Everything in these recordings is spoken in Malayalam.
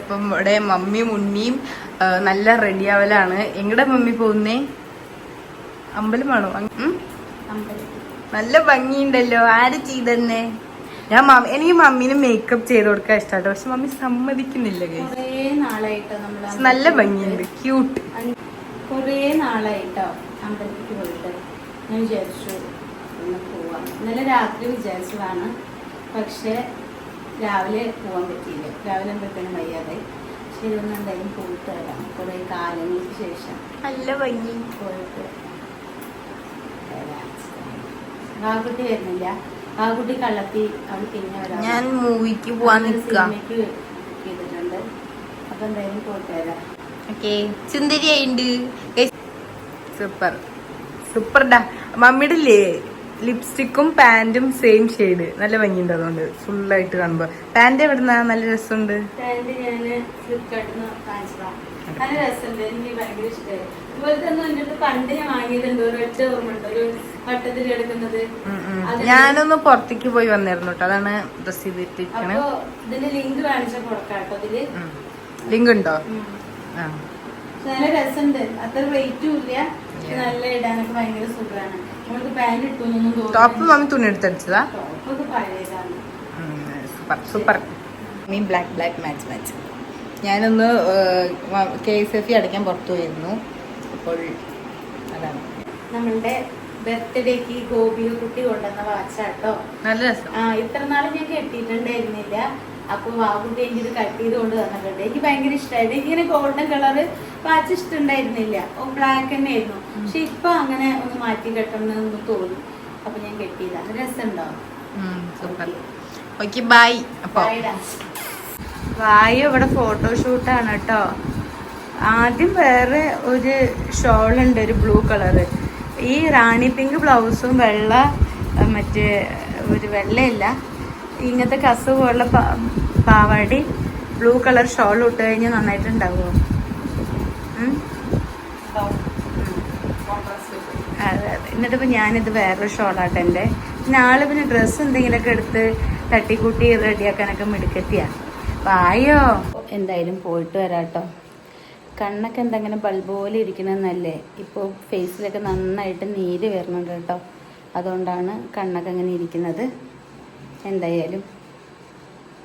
അപ്പം ഇവിടെ മമ്മിയും ഉണ്ണിയും നല്ല റെഡി റെഡിയാവലാണ്. എങ്ങടെ മമ്മി പോകുന്നേ? അമ്പലമാണോ? നല്ല ഭംഗിയുണ്ടല്ലോ. ആര് ചെയ്തന്നെ? ഞാൻ മമ്മി എനിക്ക് മമ്മീനെ മേക്കപ്പ് ചെയ്ത് കൊടുക്കാൻ ഇഷ്ടമാണ് പക്ഷെ മമ്മി സമ്മതിക്കുന്നില്ല നല്ല ഭംഗിയുണ്ട്. ക്യൂട്ട് കുറേ നാളായിട്ടോ അമ്പലത്തിൽ പോയിട്ട്. ഞാൻ വിചാരിച്ചു പോവാം. ഇന്നലെ രാത്രി വിചാരിച്ചതാണ്. പക്ഷെ രാവിലെ പോകാൻ പറ്റിയില്ല. രാവിലെ പെട്ടെന്ന് വയ്യാതെ. ശരി എന്തായാലും പോയിട്ട് വരാം കുറേ കാലങ്ങൾക്ക് ശേഷം. നല്ല ഭംഗി. പോയിട്ട് ആകുട്ടി വരുന്നില്ല. ആകുട്ടി കള്ളത്തി അവൾ പിന്നെ വരാം ഞാൻ മൂവിക്ക് പോവാൻ സിനിമയ്ക്ക് ചെയ്തിട്ടുണ്ട്. അപ്പൊ എന്തായാലും പോയിട്ട് വരാം. ഓക്കെ. സുന്ദരിയായിണ്ട്. Super super. ഡാ മമ്മിയുടെ ലിപ്സ്റ്റിക്കും പാന്റും സെയിം ഷെയ്ഡ് നല്ല ഭംഗിയുണ്ട് അതുകൊണ്ട്. ഫുള്ളായിട്ട് കാണുമ്പോ. പാന്റ് എവിടുന്ന? നല്ല രസമുണ്ട്. നല്ല രസമുണ്ട്. എനിക്ക് ഭയങ്കര ഇഷ്ടമായി ഇതുപോലത്തെ ഒന്നും എന്റെ അടുത്ത് പണ്ട് ഞാൻ വാങ്ങിയതുണ്ട്. ഒരു ഓർമ്മ ഉണ്ട്. വട്ടത്തിൽ. അത് ഞാനൊന്ന് പുറത്തേക്ക് പോയി വന്നിരുന്നു കേട്ടോ അതാണ് ഡ്രസ് ചെയ്തിട്ടിരിക്കണേ ഇതിന്റെ ലിങ്ക് കാണിച്ച കൊടുക്കാം കേട്ടോ ഇതിൽ ലിങ്ക് ഉണ്ടോ? നല്ല രസമുണ്ട്. അത്ര റേറ്റും ഇല്ല. നല്ല ഇടാനൊക്കെ ഭയങ്കര സുഖമാണ് ടോപ്പ് മമ്മി തുണി എടുത്തടിച്ചതാ? സൂപ്പർ സൂപ്പർ മീൻ ബ്ലാക്ക് ബ്ലാക്ക് മാച്ച് മാച്ച് ഞാനൊന്ന് കെ എസ് എഫ് അടയ്ക്കാൻ പുറത്തു പോയിരുന്നു. അപ്പോൾ അതാണ്. നമ്മളുടെ ബർത്ത്ഡേക്ക് ഗോപിക കുട്ടി കൊണ്ടുവന്ന വാച്ചാട്ടോ. നല്ല രസം. ആ ഇത്ര നാളും ഞാൻ കെട്ടിയിട്ടുണ്ടായിരുന്നില്ല. അപ്പൊ വാകുട്ടി എനിക്ക് ഇത് കട്ട് ചെയ്ത് കൊണ്ട് തന്നിട്ടുണ്ട്. എനിക്ക് ഭയങ്കര ഇഷ്ടമായിട്ട് എനിക്കിങ്ങനെ ഗോൾഡൻ കളർ വാച്ച് ഇഷ്ടമുണ്ടായിരുന്നില്ല. ഓ ബ്ലാക്ക് തന്നെ ആയിരുന്നു പക്ഷെ ഇപ്പൊ അങ്ങനെ ഒന്ന് മാറ്റി കെട്ടണം എന്ന് തോന്നി. അപ്പൊ ഞാൻ കെട്ടിയതാണ് രസമുണ്ടാവും. സൂപ്പർ ഓക്കെ ബൈ അപ്പോൾ വായു ഇവിടെ ഫോട്ടോഷൂട്ടാണ് കേട്ടോ ആദ്യം വേറെ ഒരു ഷോൾ ഉണ്ട് ഒരു ബ്ലൂ കളറ് ഈ റാണി പിങ്ക് ബ്ലൗസും വെള്ള മറ്റേ ഒരു വെള്ളയില്ല. ഇങ്ങനത്തെ കസ് പോലുള്ള പാവാടി ബ്ലൂ കളർ ഷോൾ ഇട്ട് കഴിഞ്ഞാൽ നന്നായിട്ടുണ്ടാവുമോ? അതെ അതെ. എന്നിട്ട് ഇപ്പം ഞാനിത് വേറൊരു ഷോളാട്ടെ എന്റെ. പിന്നെ ആൾ പിന്നെ ഡ്രസ്സ് എന്തെങ്കിലുമൊക്കെ എടുത്ത് തട്ടിക്കൂട്ടി റെഡിയാക്കാനൊക്കെ മിടുക്കത്തിയാ. വായോ എന്തായാലും പോയിട്ട് വരാട്ടോ. കണ്ണൊക്കെ എന്തെങ്കിലും ബൾബ് പോലെ ഇരിക്കണമെന്നല്ലേ ഇപ്പോൾ ഫേസിലൊക്കെ നന്നായിട്ട് നീര് വരുന്നുണ്ട് കേട്ടോ. അതുകൊണ്ടാണ് കണ്ണൊക്കെ അങ്ങനെ ഇരിക്കുന്നത്. എന്തായാലും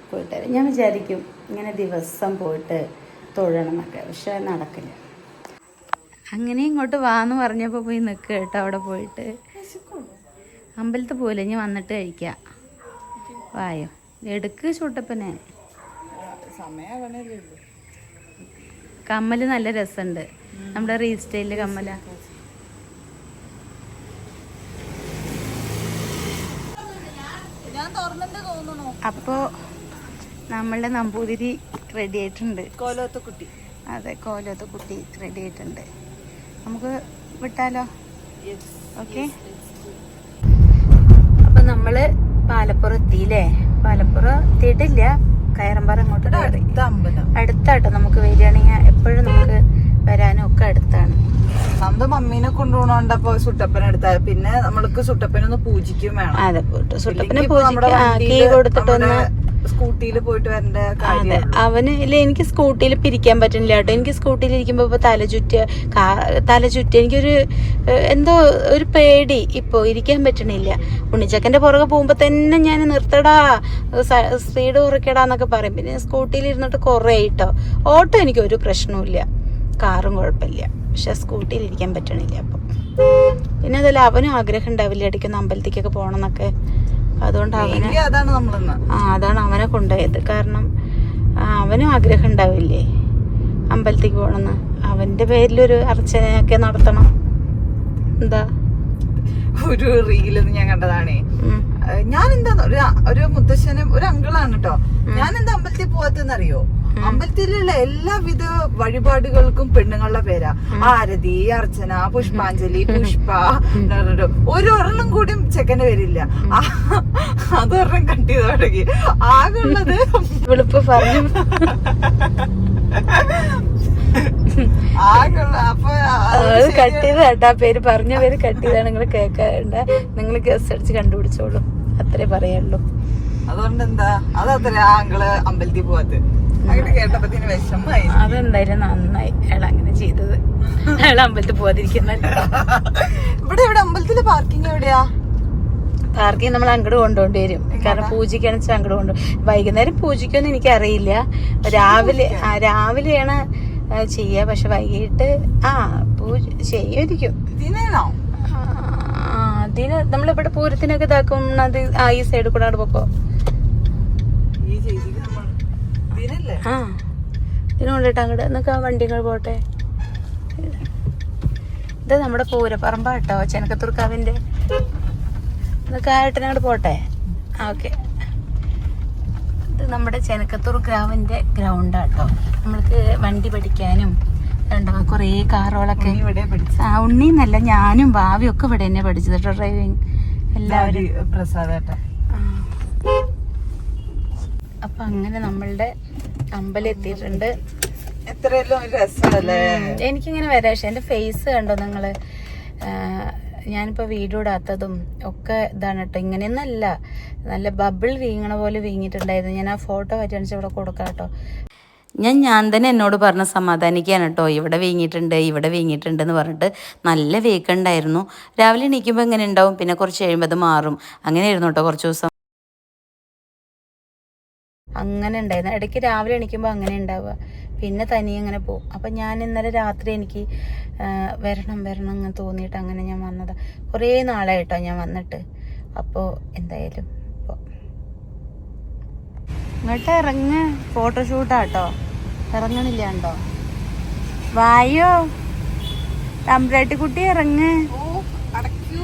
പോയിട്ട് വരാം ഞാൻ വിചാരിക്കും ഇങ്ങനെ ദിവസം പോയിട്ട് തൊഴണമെന്നൊക്കെ പക്ഷെ നടക്കില്ല. അങ്ങനെ ഇങ്ങോട്ട് വാന്ന് പറഞ്ഞപ്പോൾ പോയി നിൽക്കുക കേട്ടോ അവിടെ പോയിട്ട്. അമ്പലത്തിൽ പോലെ ഇനി വന്നിട്ട് കഴിക്കുക വായോ. എടുക്ക് ചൂട്ടപ്പനെ. കമ്മൽ നല്ല രസമുണ്ട് നമ്മുടെ റീസ്റ്റൈലിൽ കമ്മല. അപ്പോ നമ്മളുടെ നമ്പൂതിരി റെഡി ആയിട്ടുണ്ട്. കോലോത്ത കുട്ടി അതെ കോലോത്ത കുട്ടി റെഡി ആയിട്ടുണ്ട്. നമുക്ക് വിട്ടാലോ? ഓക്കെ അപ്പൊ നമ്മൾ പാലപ്പുറം എത്തിയില്ലേ? പാലപ്പുറം എത്തിയിട്ടില്ല. കയറമ്പാറ അങ്ങോട്ട് അടുത്താട്ടോ നമുക്ക് വരികയാണെങ്കിൽ എപ്പോഴും നമുക്ക് വരാനും ഒക്കെ അടുത്താണ്. നമ്മുടെ മമ്മീനെ കൊണ്ടുപോകണോണ്ടപ്പോ സുട്ടപ്പന എടുത്താൽ പിന്നെ നമ്മൾക്ക് സുട്ടപ്പനൊന്ന് പൂജിക്കും വേണം. അതെ സുട്ടപ്പനെ ഇല്ലെങ്കി ഇപ്പൊ നമ്മുടെ പൂജിക്കാൻ കീ വണ്ടിയിൽ കൊടുത്തിട്ട് ഒന്ന് നമ്മുടെ സ്കൂട്ടിയിൽ പോയിട്ട് വരേണ്ട അതെ അവന് ഇല്ല എനിക്ക് സ്കൂട്ടിയിൽ പിരിക്കാൻ പറ്റുന്നില്ല കേട്ടോ. എനിക്ക് സ്കൂട്ടിയിൽ ഇരിക്കുമ്പോ ഇപ്പൊ തല ചുറ്റ തല ചുറ്റ എനിക്കൊരു എന്തോ ഒരു പേടി ഇപ്പൊ ഇരിക്കാൻ പറ്റണില്ല ഉണ്ണിച്ചക്കന്റെ പുറകെ പോകുമ്പോ തന്നെ ഞാൻ നിർത്തടാ സ്പീഡ് കുറയ്ക്കടാന്നൊക്കെ പറയും. പിന്നെ സ്കൂട്ടിയിൽ ഇരുന്നിട്ട് കുറേ കേട്ടോ ഓട്ടോ എനിക്ക് ഒരു പ്രശ്നവുമില്ല. കാറും കുഴപ്പമില്ല. പക്ഷെ സ്കൂട്ടിയിൽ ഇരിക്കാൻ പറ്റണില്ല അപ്പൊ. പിന്നെ അതല്ല അവനും ആഗ്രഹം ഉണ്ടാവില്ല ഇടയ്ക്കൊന്ന് അമ്പലത്തേക്കൊക്കെ പോകണം എന്നൊക്കെ അതുകൊണ്ട് അവനെ ആ അതാണ് അവനെ കൊണ്ടുപോയത്. കാരണം അവനും ആഗ്രഹം ഉണ്ടാവില്ലേ? അമ്പലത്തേക്ക് പോകണമെന്ന്. അവന്റെ പേരിലൊരു അർച്ചനയൊക്കെ നടത്തണം. എന്താ? ഒരു റീലൊന്ന് ഞാൻ കണ്ടതാണേ. ഞാൻ എന്താ ഒരു ഒരു മുത്തശ്ശനും ഒരു അങ്കിളാണ് കേട്ടോ ഞാൻ എന്താ അമ്പലത്തിൽ പോവാത്തെന്നറിയോ അമ്പലത്തിലുള്ള എല്ലാവിധ വഴിപാടുകൾക്കും പെണ്ണുങ്ങളുടെ പേരാ. ആരതി അർച്ചന പുഷ്പാഞ്ജലി പുഷ്പ ഒരെണ്ണം കൂടി ചെക്കന്റെ പേരില്ല. അതൊരെണ്ണം കട്ട് തുടങ്ങി. ആകുള്ളത് വെളുപ്പ് പറഞ്ഞു. ആകെ ഉള്ള അപ്പൊ അത് അത് കട്ട് ചെയ്ത് കേട്ടോ ആ പേര് പറഞ്ഞ പേര് കട്ടിയതാണ് നിങ്ങൾ കേൾക്കാറുണ്ട്. നിങ്ങൾ ഗസ് അടിച്ച് കണ്ടുപിടിച്ചോളൂ. അത്രേ പറയുള്ളൂ അതുകൊണ്ട് എന്താ അതത്ര ആ അങ്കിൾ അമ്പലത്തിൽ പോവാത്ത. അതെന്തായാലും നന്നായി അയാൾ അങ്ങനെ ചെയ്തത് അയാൾ അമ്പലത്തിൽ പോവാതിരിക്കുന്നല്ല ഇവിടെ ഇവിടെ അമ്പലത്തിലെ പാർക്കിംഗ് എവിടെയാ പാർക്കിംഗ് നമ്മൾ അങ്ങോട്ട് കൊണ്ടുപോണ്ടി വരും കാരണം പൂജയ്ക്കാണ് വെച്ചാൽ അങ്ങോട്ട് കൊണ്ടു വൈകുന്നേരം പൂജയ്ക്കൊന്നും എനിക്ക് രാവിലെ രാവിലെയാണ് ചെയ്യുക പക്ഷെ വൈകിട്ട് ആ പൂജ ചെയ്യുമായിരിക്കും അതിന് നമ്മളിവിടെ പൂരത്തിനൊക്കെ ഇതാക്കും അത് ആ ഈ സൈഡിൽ കൂടെ അവിടെ പോക്കോ ഈ ചേച്ചിക്ക് നമ്മൾ ഇതിനല്ലേ ആ. ഇതിന് കൊണ്ടിട്ട് അങ്ങോട്ട് എന്നൊക്കെ വണ്ടികൾ പോട്ടെ? ഇത് നമ്മുടെ പൂരപ്പറമ്പാട്ടോ ചെനക്കത്തൂർക്കാവിന്റെ എന്നൊക്കെ ആ ഏട്ടനങ്ങോട്ട് പോട്ടെ? ആ ഓക്കെ. ഇത് നമ്മുടെ ചെനക്കത്തൂർ ഗ്രാവിന്റെ ഗ്രൗണ്ടാട്ടോ നമ്മൾക്ക് വണ്ടി പഠിക്കാനും കണ്ടോ കുറേ കാറുകളൊക്കെ ഇവിടെ പഠിച്ചു ആ ഉണ്ണിന്നല്ല ഞാനും ഭാവിയും ഒക്കെ ഇവിടെ തന്നെ പഠിച്ചത് കേട്ടോ ഡ്രൈവിങ്. എല്ലാവരും. പ്രസാദേട്ട. അപ്പൊ അങ്ങനെ നമ്മളുടെ അമ്പലം എത്തിയിട്ടുണ്ട് എത്രയല്ലോ രസമല്ലേ. എനിക്കിങ്ങനെ വരാം പക്ഷെ എന്റെ ഫേസ് കണ്ടോ നിങ്ങൾ? ആ, ഞാനിപ്പോ വീഡിയോ ഇടാത്തതും ഒക്കെ ഇതാണ് കേട്ടോ ഇങ്ങനെയൊന്നല്ല നല്ല ബബിൾ വീങ്ങണ പോലെ വീങ്ങിയിട്ടുണ്ടായിരുന്നു. ഞാൻ ആ ഫോട്ടോ പറ്റാണിച്ച് ഇവിടെ കൊടുക്കാം കേട്ടോ ഞാൻ ഞാൻ തന്നെ എന്നോട് പറഞ്ഞ സമാധാനിക്കുകയാണ് കേട്ടോ ഇവിടെ വീങ്ങിയിട്ടുണ്ട് ഇവിടെ വീങ്ങിയിട്ടുണ്ട് എന്ന് പറഞ്ഞിട്ട് നല്ല വീക്കുണ്ടായിരുന്നു രാവിലെ എണീക്കുമ്പോൾ ഇങ്ങനെ ഉണ്ടാവും? പിന്നെ കുറച്ച് കഴിയുമ്പോൾ അത് മാറും. അങ്ങനെയായിരുന്നു കേട്ടോ കുറച്ച് ദിവസം. അങ്ങനെ ഉണ്ടായിരുന്നു. ഇടയ്ക്ക് രാവിലെ എണീക്കുമ്പോൾ അങ്ങനെ ഉണ്ടാവുക. പിന്നെ തനിയെ അങ്ങനെ പോകും. അപ്പം ഞാൻ ഇന്നലെ രാത്രി എനിക്ക് വരണം വരണം അങ്ങനെ തോന്നിയിട്ട് അങ്ങനെ ഞാൻ വന്നത്. കുറേ നാളായിട്ടോ ഞാൻ വന്നിട്ട്. അപ്പോൾ എന്തായാലും ഇപ്പോൾ ഇങ്ങോട്ട് ഇറങ്ങ്. ഫോട്ടോഷൂട്ടാട്ടോ. ഇറങ്ങണില്ല ഉണ്ടോ വായോ? തമ്പ്രാട്ടിക്കുട്ടി ഇറങ്ങ് ഓ അടയ്ക്കൂ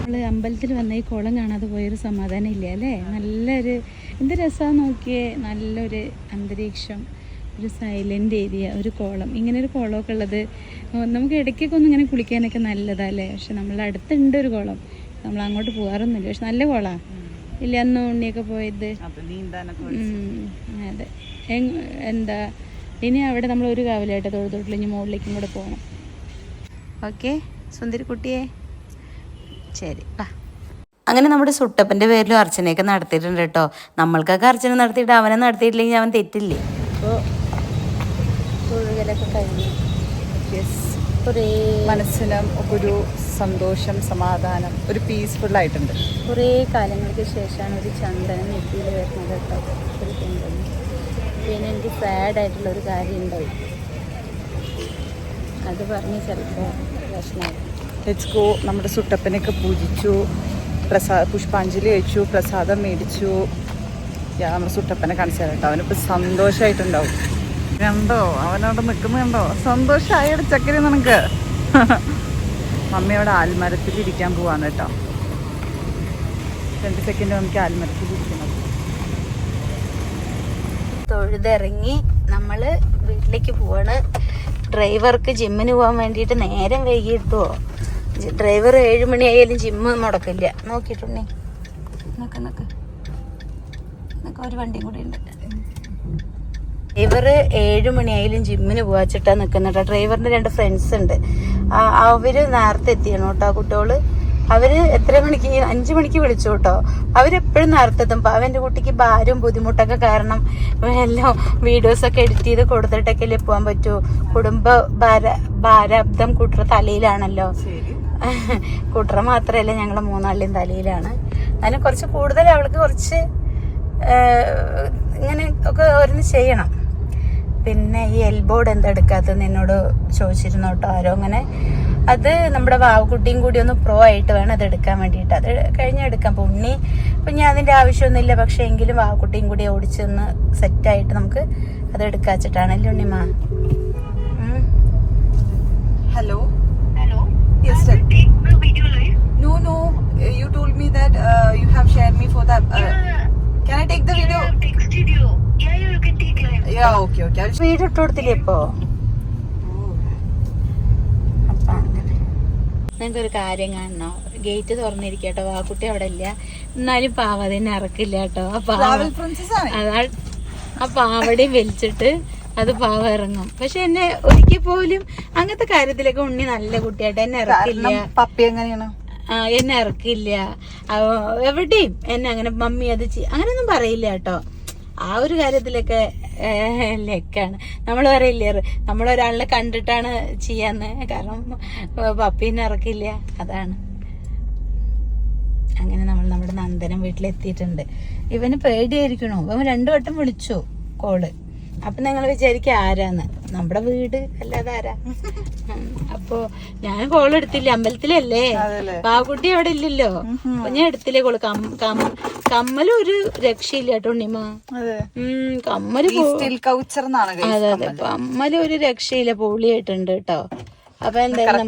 നമ്മൾ അമ്പലത്തിൽ വന്ന ഈ കുളം കാണാതെ പോയൊരു സമാധാനം ഇല്ല അല്ലേ? നല്ലൊരു എന്ത് രസമാണ് നോക്കിയേ? നല്ലൊരു അന്തരീക്ഷം ഒരു സൈലന്റ് ഏരിയ ഒരു കുളം. ഇങ്ങനെ ഒരു കുളമൊക്കെ ഉള്ളത് നമുക്ക് ഇടയ്ക്കൊക്കെ ഒന്ന് ഇങ്ങനെ കുളിക്കാനൊക്കെ നല്ലതല്ലേ പക്ഷെ നമ്മളെ അടുത്തുണ്ട് ഒരു കുളം. നമ്മൾ അങ്ങോട്ട് പോകാറൊന്നുമില്ല. പക്ഷെ നല്ല കുളമാണ് ഇല്ല അന്ന് ഉണ്ണിയൊക്കെ പോയത്. അതെ എന്താ ഇനി അവിടെ നമ്മൾ ഒരു കാവലായിട്ട് തൊഴുതൊട്ടിൽ ഇനി മുകളിലേക്കും കൂടെ പോകണം ഓക്കെ സുന്ദരി കുട്ടിയെ ശരി വാ അങ്ങനെ നമ്മുടെ സുട്ടപ്പന്റെ പേരിലും അർച്ചനയൊക്കെ നടത്തിയിട്ടുണ്ട് കേട്ടോ. നമ്മൾക്കൊക്കെ അർച്ചന നടത്തിയിട്ട് അവനെ നടത്തിയിട്ടില്ലെങ്കിൽ അവൻ തെറ്റില്ലേ? മനസ്സിനും ഒരു സന്തോഷം സമാധാനം ഒരു പീസ്ഫുൾ ആയിട്ടുണ്ട്. കുറേ കാലങ്ങൾക്ക് ശേഷമാണ് ഒരു ചന്ദനം നെറ്റിയിൽ വരുന്നത് കേട്ടോ. ഒരു ചന്ദനം. പിന്നെ എനിക്ക് സാഡായിട്ടുള്ള ഒരു കാര്യം ഉണ്ടായി. അത് പറഞ്ഞ് ചിലപ്പോൾ പ്രശ്നമാകും ലെറ്റ്സ് നമ്മുടെ സുട്ടപ്പനൊക്കെ പൂജിച്ചു. പ്രസാ പുഷ്പാഞ്ജലി കഴിച്ചു പ്രസാദം മേടിച്ചു. ഞാൻ നമ്മുടെ സുട്ടപ്പനെ കാണിച്ചു തരാം കേട്ടോ. അവനിപ്പോൾ സന്തോഷമായിട്ടുണ്ടാവും കണ്ടോ? അവനവിടെ നിൽക്കുന്നത് കണ്ടോ? സന്തോഷമായ ചക്കരി നിനക്ക്. മമ്മി അവിടെ ആൽമരത്തിൽ ഇരിക്കാൻ പോവാണ് കേട്ടോ. രണ്ട് സെക്കൻഡ് നമുക്ക് ആൽമരത്തിൽ ഇരിക്കണം. തൊഴുതിറങ്ങി നമ്മൾ വീട്ടിലേക്ക് പോവാണ്. ഡ്രൈവർക്ക് ജിമ്മിന് പോകാൻ വേണ്ടിയിട്ട് നേരം വൈകിട്ടോ ഡ്രൈവർ ഏഴ് മണിയായാലും ജിമ്മ് മുടക്കില്ല നോക്കിയിട്ടുണ്ടേ? നോക്ക നോക്ക. നോക്ക ഒരു വണ്ടിയും കൂടി ഉണ്ട്. ഡ്രൈവർ ഏഴ് മണിയായാലും ജിമ്മിന് പോവാച്ചിട്ടാ നിൽക്കുന്നുട്ടോ ഡ്രൈവറിന്റെ രണ്ട് ഫ്രണ്ട്സ് ഉണ്ട്. അവർ നേരത്തെ എത്തിയാണ് കേട്ടോ കുട്ടികൾ. അവർ എത്ര മണിക്ക് അഞ്ചു മണിക്ക് വിളിച്ചു കേട്ടോ അവരെപ്പോഴും നേരത്തെ എത്തും. അവന്റെ കുട്ടിക്ക് ഭാരം ബുദ്ധിമുട്ടൊക്കെ കാരണം എല്ലാം വീഡിയോസ് ഒക്കെ എഡിറ്റ് ചെയ്ത് കൊടുത്തിട്ടൊക്കെ പോകാൻ പറ്റൂ. കുടുംബ ഭാര ഭാരാബ്ദം കൂട്ടുന്ന തലയിലാണല്ലോ. കുട്ടറ മാത്രമല്ല ഞങ്ങളെ മൂന്നാളിലും തലയിലാണ്. അതിന് കുറച്ച് കൂടുതൽ അവൾക്ക് കുറച്ച് ഇങ്ങനെ ഒക്കെ ഓരോന്ന് ചെയ്യണം. പിന്നെ ഈ എൽബോർഡ് എന്താ എടുക്കാത്തത് എന്നോട് ചോദിച്ചിരുന്നു കേട്ടോ ആരോ അങ്ങനെ. അത് നമ്മുടെ വാവുകുട്ടിയും കൂടി ഒന്ന് പ്രോ ആയിട്ട് വേണം അത് എടുക്കാൻ വേണ്ടിയിട്ട്. അത് കഴിഞ്ഞ് എടുക്കാം. അപ്പോൾ ഉണ്ണി ഇപ്പം ഞാൻ അതിന്റെ ആവശ്യമൊന്നുമില്ല പക്ഷേ എങ്കിലും വാവുകുട്ടിയും കൂടി ഓടിച്ചൊന്ന് സെറ്റായിട്ട് നമുക്ക് അത് എടുക്കാച്ചിട്ടാണല്ലേ ഉണ്ണിമാ ഉം. Hello Hello. Yes, I sir. will take the video live. No, no. Uh, You told me that uh, you have shared me for that. Uh, yeah, can I take the yeah, video? I texted you. Yeah, yeah, you can take live. Yeah, okay, okay. I'll ഇട്ട് കൊടുത്തില്ലേ ഇപ്പോ നിങ്ങൾക്ക് ഒരു കാര്യം കാണണോ ഗേറ്റ് തുറന്നിരിക്കട്ടോ ആ കുട്ടി അവിടെ ഇല്ല എന്നാലും പാവ ഇറക്കില്ല കേട്ടോ ആ പാവ. അതാ ആ പാവടയും വലിച്ചിട്ട് അത് പാവ ഇറങ്ങും പക്ഷെ എന്നെ ഒരിക്കൽ പോലും അങ്ങനത്തെ കാര്യത്തിലൊക്കെ ഉണ്ണി നല്ല കുട്ടിയായിട്ട് എന്നെ ഇറക്കില്ല പപ്പി എങ്ങനെയാണ് എന്നെ ഇറക്കില്ല എവിടെയും എന്നെ അങ്ങനെ മമ്മി അത് ചെയ്യ അങ്ങനെയൊന്നും പറയില്ല കേട്ടോ. ആ ഒരു കാര്യത്തിലൊക്കെ ലെക്കാണ്. നമ്മൾ പറയില്ലേ നമ്മൾ ഒരാളിനെ കണ്ടിട്ടാണ് ചെയ്യാന്ന്. കാരണം പപ്പീനെ ഇറക്കില്ല അതാണ്. അങ്ങനെ നമ്മൾ നമ്മുടെ നന്ദനം വീട്ടിലെത്തിയിട്ടുണ്ട്. ഇവന് പേടിയായിരിക്കണോ. ഇവൻ രണ്ടു വട്ടം വിളിച്ചു കോൾ. അപ്പൊ നിങ്ങൾ വിചാരിക്കുക ആരാന്ന്. നമ്മുടെ വീട് അല്ലാതെ ആരാ? അപ്പോ ഞാൻ കോൾ എടുത്തില്ല? അമ്പലത്തിലല്ലേ? പാവക്കുട്ടി പാകുട്ടി അവിടെ ഇല്ലല്ലോ. അപ്പൊ ഞാൻ എടുത്തില്ലേ കോൾ കം- കം- കമ്മൽ ഒരു രക്ഷയില്ല കേട്ടോ ഉണ്ണിമ. കമ്മൽ അതെ അതെ. കമ്മൽ. ഒരു രക്ഷയില്ല പൊളിയായിട്ടുണ്ട് കേട്ടോ. അപ്പൊ എന്തായാലും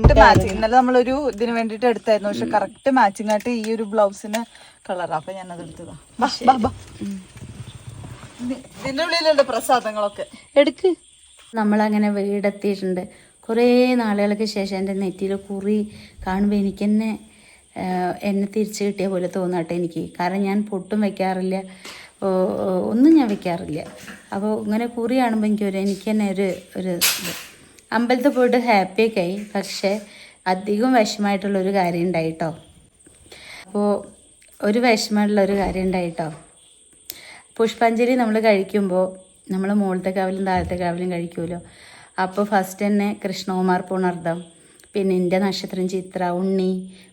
ഇന്നലെ നമ്മളൊരു ഇതിന് വേണ്ടിട്ട് എടുത്തായിരുന്നു. പക്ഷെ കറക്റ്റ് മാച്ചിങ് ആയിട്ട് ഈ ഒരു ബ്ലൗസിന് കളർ അപ്പൊ ഞാൻ അത് എടുത്തതാ ബാ, ബാ, ബാ. ഇതി- ഇതിന്റെ ഉള്ളിലുണ്ട് പ്രസാദങ്ങളൊക്കെ. നമ്മളങ്ങനെ വീടെത്തിയിട്ടുണ്ട്. കുറേ നാളുകൾക്ക് ശേഷം എന്റെ നെറ്റിയിൽ കുറി കാണുമ്പോൾ എനിക്ക് തന്നെ എന്നെ തിരിച്ചു കിട്ടിയ പോലെ തോന്നാട്ടെ എനിക്ക്. കാരണം ഞാൻ പൊട്ടും ഓ, ഒന്നും ഞാൻ വെക്കാറില്ല. അപ്പോൾ ഇങ്ങനെ കുറി കാണുമ്പോൾ എനിക്ക് ഒരു എനിക്ക് തന്നെ ഒരു ഒരു അമ്പലത്തിൽ പോയിട്ട് ഹാപ്പിയൊക്കെ ആയി. പക്ഷേ അധികം വിഷമമായിട്ടുള്ള ഒരു കാര്യം ഉണ്ടായിട്ടോ. അപ്പോൾ ഒരു വിഷമമുള്ള ഒരു കാര്യം ഉണ്ടായിട്ടോ. പുഷ്പാഞ്ജലി നമ്മൾ കഴിക്കുമ്പോൾ നമ്മൾ മുകളിലത്തെ കാവലും താഴത്തെ കാവലും കഴിക്കുമല്ലോ അപ്പോൾ ഫസ്റ്റ് തന്നെ കൃഷ്ണകുമാർ പുണർദം പിന്നെ എന്റെ നക്ഷത്രം ചിത്ര ഉണ്ണി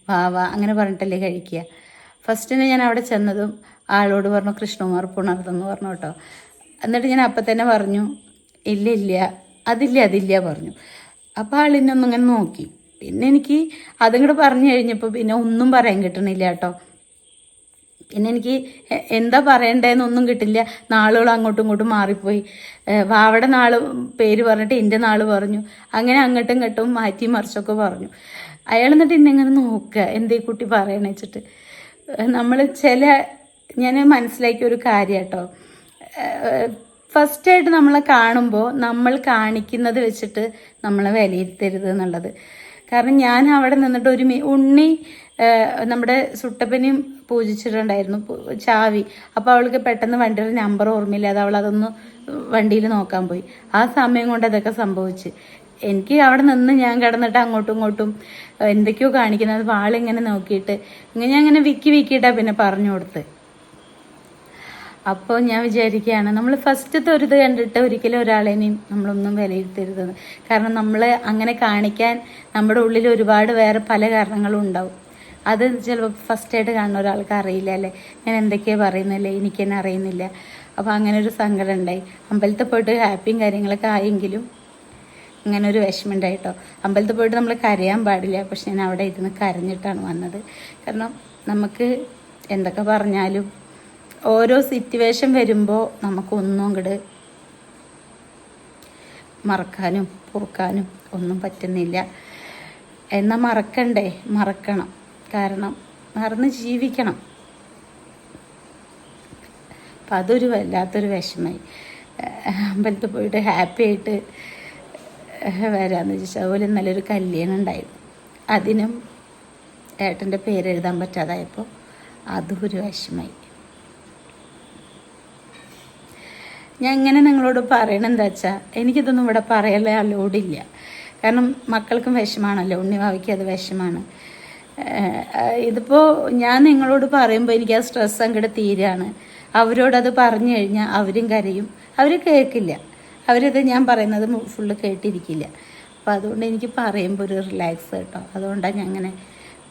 വാവ അങ്ങനെ പറഞ്ഞിട്ടല്ലേ കഴിക്കുക. ഫസ്റ്റ് തന്നെ ഞാൻ അവിടെ ചെന്നതും ആളോട് പറഞ്ഞു കൃഷ്ണകുമാർ പുണർദം എന്ന് പറഞ്ഞു കേട്ടോ. എന്നിട്ട് ഞാൻ അപ്പം തന്നെ പറഞ്ഞു ഇല്ല ഇല്ല അതില്ല അതില്ല പറഞ്ഞു. അപ്പോൾ ആളിനൊന്നും ഇങ്ങനെ നോക്കി. പിന്നെ എനിക്ക് അതും കൂടെ പറഞ്ഞു കഴിഞ്ഞപ്പോൾ പിന്നെ ഒന്നും പറയാൻ കിട്ടണില്ല കേട്ടോ. പിന്നെ എനിക്ക് എന്താ പറയണ്ടേന്നൊന്നും കിട്ടില്ല. നാളുകൾ അങ്ങോട്ടും ഇങ്ങോട്ടും മാറിപ്പോയി. വാവടെ നാൾ പേര് പറഞ്ഞിട്ട് എന്റെ നാൾ പറഞ്ഞു. അങ്ങനെ അങ്ങോട്ടും ഇങ്ങോട്ടും മാറ്റി മറിച്ചൊക്കെ പറഞ്ഞു. അയാൾ എന്നിട്ട് എന്നെ ഇങ്ങനെ നോക്കുക എന്തേ കുട്ടി പറയണ വെച്ചിട്ട്. നമ്മൾ ചില ഞാൻ മനസ്സിലാക്കിയ ഒരു കാര്യം കേട്ടോ. ഫസ്റ്റായിട്ട് നമ്മളെ കാണുമ്പോൾ നമ്മൾ കാണിക്കുന്നത് വെച്ചിട്ട് നമ്മളെ വിലയിരുത്തരുത് എന്നുള്ളത്. കാരണം ഞാൻ അവിടെ നിന്നിട്ട് ഒരു ഉണ്ണി നമ്മുടെ സുട്ടപ്പനെയും പൂജിച്ചിട്ടുണ്ടായിരുന്നു ചാവി. അപ്പോൾ അവൾക്ക് പെട്ടെന്ന് വണ്ടിയുടെ നമ്പർ ഓർമ്മയില്ല. അത് അവൾ അതൊന്ന് വണ്ടിയിൽ നോക്കാൻ പോയി. ആ സമയം കൊണ്ട് അതൊക്കെ സംഭവിച്ച്. എനിക്ക് അവിടെ നിന്ന് ഞാൻ കിടന്നിട്ട് അങ്ങോട്ടും ഇങ്ങോട്ടും എന്തൊക്കെയോ കാണിക്കുന്നത്. ആളിങ്ങനെ നോക്കിയിട്ട് ഇങ്ങനെ ഞാൻ ഇങ്ങനെ വിക്കി വിക്കിയിട്ടാണ് പിന്നെ പറഞ്ഞു കൊടുത്ത് അപ്പോൾ ഞാൻ വിചാരിക്കുകയാണ് നമ്മൾ ഫസ്റ്റത്തെ ഒരു കണ്ടിട്ട് ഒരിക്കലും ഒരാളെയും നമ്മളൊന്നും വിലയിരുത്തരുതെന്ന്. കാരണം നമ്മൾ അങ്ങനെ കാണിക്കാൻ നമ്മുടെ ഉള്ളിൽ ഒരുപാട് വേറെ പല കാരണങ്ങളും ഉണ്ടാവും. അത് ചിലപ്പോൾ ഫസ്റ്റ് ആയിട്ട് കാണുന്ന ഒരാൾക്ക് അറിയില്ല അല്ലേ? ഞാൻ എന്തൊക്കെയാണ് പറയുന്നില്ലേ എനിക്ക് തന്നെ അറിയുന്നില്ല. അപ്പോൾ അങ്ങനെ ഒരു സങ്കടം ഉണ്ടായി. അമ്പലത്തിൽ പോയിട്ട് ഹാപ്പിയും കാര്യങ്ങളൊക്കെ ആയെങ്കിലും ഇങ്ങനെ ഒരു വിഷമം ഉണ്ടായിട്ടോ അമ്പലത്തിൽ പോയിട്ട് നമ്മൾ കരയാൻ പാടില്ല പക്ഷെ ഞാൻ അവിടെ ഇരുന്ന് കരഞ്ഞിട്ടാണ് വന്നത്. കാരണം നമുക്ക് എന്തൊക്കെ പറഞ്ഞാലും ഓരോ സിറ്റുവേഷൻ വരുമ്പോൾ നമുക്കൊന്നും അങ്ങോട്ട് മറക്കാനും പൊറുക്കാനും ഒന്നും പറ്റുന്നില്ല. എന്നാൽ മറക്കണ്ടേ? മറക്കണം. കാരണം മറന്ന് ജീവിക്കണം. അപ്പം അതൊരു വല്ലാത്തൊരു വിഷമമായി അമ്പലത്തിൽ പോയിട്ട് ഹാപ്പി ആയിട്ട് വരാമെന്ന് വെച്ചാൽ അതുപോലെ നല്ലൊരു കല്യാണം ഉണ്ടായിരുന്നു. അതിനും ഏട്ടന്റെ പേരെഴുതാൻ പറ്റാതായപ്പോൾ അതും ഒരു വിഷമമായി ഞാൻ ഇങ്ങനെ നിങ്ങളോട് പറയണം എന്താ വെച്ചാൽ എനിക്കിതൊന്നും ഇവിടെ പറയലേ അലോഡില്ല കാരണം മക്കൾക്കും വിഷമാണല്ലോ ഉണ്ണിവാവിക്ക് അത് വിഷമാണ്. ഇതിപ്പോൾ ഞാൻ നിങ്ങളോട് പറയുമ്പോൾ എനിക്ക് ആ സ്ട്രെസ് അങ്ങോട്ട് തീരാണ്. അവരോടത് പറഞ്ഞു കഴിഞ്ഞാൽ അവരും കരയും. അവർ കേൾക്കില്ല. അവരിത് ഞാൻ പറയുന്നത് ഫുള്ള് കേട്ടിരിക്കില്ല. അപ്പം അതുകൊണ്ട് എനിക്ക് പറയുമ്പോൾ ഒരു റിലാക്സ് കേട്ടോ. അതുകൊണ്ടാണ് ഞാൻ അങ്ങനെ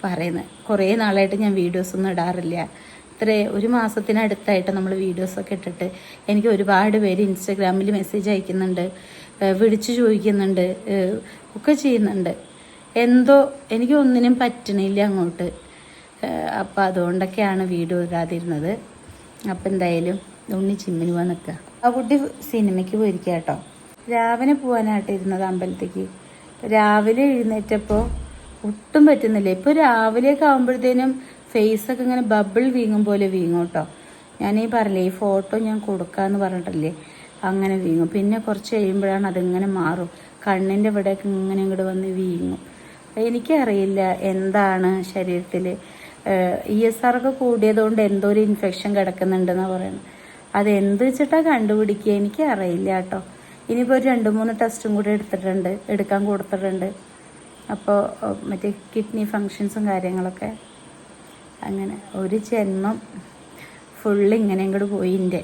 പറയുന്നത് കുറേ നാളായിട്ട് ഞാൻ വീഡിയോസ് ഒന്നും ഇടാറില്ല. ഇത്രേ ഒരു മാസത്തിനടുത്തായിട്ട് നമ്മൾ വീഡിയോസൊക്കെ ഇട്ടിട്ട് എനിക്ക് ഒരുപാട് പേര് ഇൻസ്റ്റഗ്രാമിൽ മെസ്സേജ് അയക്കുന്നുണ്ട് വിളിച്ചു ചോദിക്കുന്നുണ്ട് ഒക്കെ ചെയ്യുന്നുണ്ട്. എന്തോ എനിക്ക് ഒന്നിനും പറ്റണില്ല അങ്ങോട്ട്. അപ്പം അതുകൊണ്ടൊക്കെയാണ് വീഡിയോ ഇടാതിരുന്നത്. അപ്പം എന്തായാലും ഉണ്ണി ചിമ്മിന് പോകാൻ നിൽക്കുക ആ കുട്ടി സിനിമയ്ക്ക് പോയിരിക്കുക കേട്ടോ. രാവിലെ പോകാനായിട്ട് ഇരുന്നത് അമ്പലത്തേക്ക്. രാവിലെ എഴുന്നേറ്റപ്പോൾ ഒട്ടും പറ്റുന്നില്ല. ഇപ്പോൾ രാവിലെയൊക്കെ ആകുമ്പോഴത്തേനും ഫേസൊക്കെ ഇങ്ങനെ ബബിൾ വീങ്ങും പോലെ വീങ്ങും കേട്ടോ. ഞാനീ പറഞ്ഞില്ലേ ഈ ഫോട്ടോ ഞാൻ കൊടുക്കാന്ന് പറഞ്ഞിട്ടില്ലേ അങ്ങനെ വീങ്ങും. പിന്നെ കുറച്ച് കഴിയുമ്പോഴാണ് അതിങ്ങനെ മാറും. കണ്ണിന്റെ ഇവിടെയൊക്കെ ഇങ്ങനെ ഇങ്ങോട്ട് വന്ന് വീങ്ങും. എനിക്കറിയില്ല എന്താണ് ശരീരത്തിൽ ഇ എസ് ആർ ഒക്കെ കൂടിയതുകൊണ്ട് എന്തോ ഒരു ഇൻഫെക്ഷൻ കിടക്കുന്നുണ്ടെന്നാണ് പറയുന്നത്. അത് എന്ത് വെച്ചിട്ടാണ് കണ്ടുപിടിക്കുക? എനിക്കറിയില്ല കേട്ടോ. ഇനിയിപ്പോൾ ഒരു രണ്ട് മൂന്ന് ടെസ്റ്റും കൂടി എടുത്തിട്ടുണ്ട് എടുക്കാൻ കൊടുത്തിട്ടുണ്ട്. അപ്പോൾ മറ്റേ കിഡ്നി ഫങ്ഷൻസും കാര്യങ്ങളൊക്കെ. അങ്ങനെ ഒരു ജന്മം ഫുള്ള് ഇങ്ങനെ ഇങ്ങോട്ട് പോയി